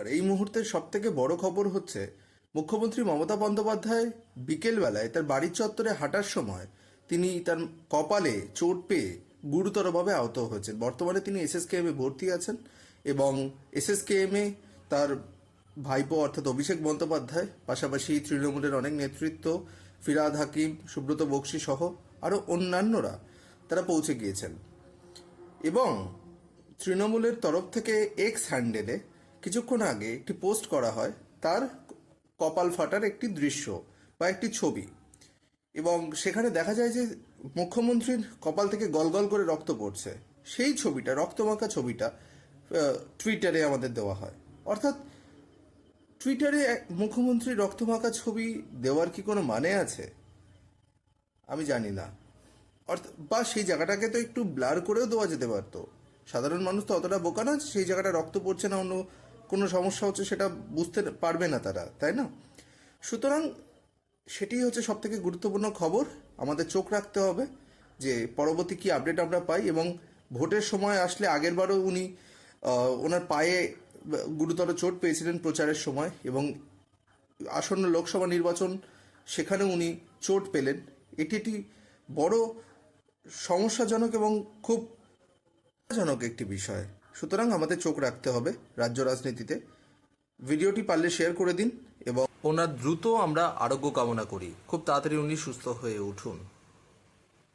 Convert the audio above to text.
আর এই মুহূর্তে সব থেকে বড় খবর হচ্ছে, মুখ্যমন্ত্রী মমতা বন্দ্যোপাধ্যায় বিকেলবেলায় তার বাড়ির চত্বরে হাঁটার সময় তিনি তার কপালে চোট পেয়ে গুরুতরভাবে আহত হয়েছেন। বর্তমানে তিনি এসএসকেএমে ভর্তি আছেন এবং এসএসকেএমে তার ভাইপো অর্থাৎ অভিষেক বন্দ্যোপাধ্যায়, পাশাপাশি তৃণমূলের অনেক নেতৃত্ব, ফিরাদ হাকিম, সুব্রত বক্সি সহ আরও অন্যান্যরা তারা পৌঁছে গিয়েছেন। এবং তৃণমূলের তরফ থেকে এক্স হ্যান্ডেলে কিছুক্ষণ আগে একটি পোস্ট করা হয়, তার কপাল ফাটার একটি দৃশ্য বা একটি ছবি। এবং সেখানে দেখা যায় যে মুখ্যমন্ত্রীর কপাল থেকে গলগল করে রক্ত পড়ছে। সেই ছবিটা, রক্তমাখা ছবিটা টুইটারে আমাদের দেওয়া হয়। অর্থাৎ টুইটারে মুখ্যমন্ত্রী রক্তমাখা ছবি দেওয়ার কি কোনো মানে আছে? আমি জানি না। অর্থাৎ বা সেই জায়গাটাকে তো একটু ব্লার করেও দেওয়া যেতে পারতো। সাধারণ মানুষ তো অতটা বোকা না সেই জায়গাটা রক্ত পড়ছে না অন্য কোনো সমস্যা হচ্ছে সেটা বুঝতে পারবে না তারা, তাই না? সুতরাং সেটি হচ্ছে সব থেকে গুরুত্বপূর্ণ খবর। আমাদের চোখ রাখতে হবে যে পরবর্তী কি আপডেট আমরা পাই এবং ভোটের সময় আসলে আগেরবারও উনি ওনার পায়ে গুরুতর চোট পেয়েছিলেন প্রচারের সময় এবং আসন্ন লোকসভা নির্বাচন সেখানে উনি চোট পেলেন। এটি একটি বড় সমস্যাজনক এবং খুব জনক একটি বিষয়। সুতরাং আমাদের চোখ রাখতে হবে রাজ্য রাজনীতিতে। ভিডিওটি পারলে শেয়ার করে দিন এবং ওনার দ্রুত আমরা আরোগ্য কামনা করি। খুব তাড়াতাড়ি উনি সুস্থ হয়ে উঠুন।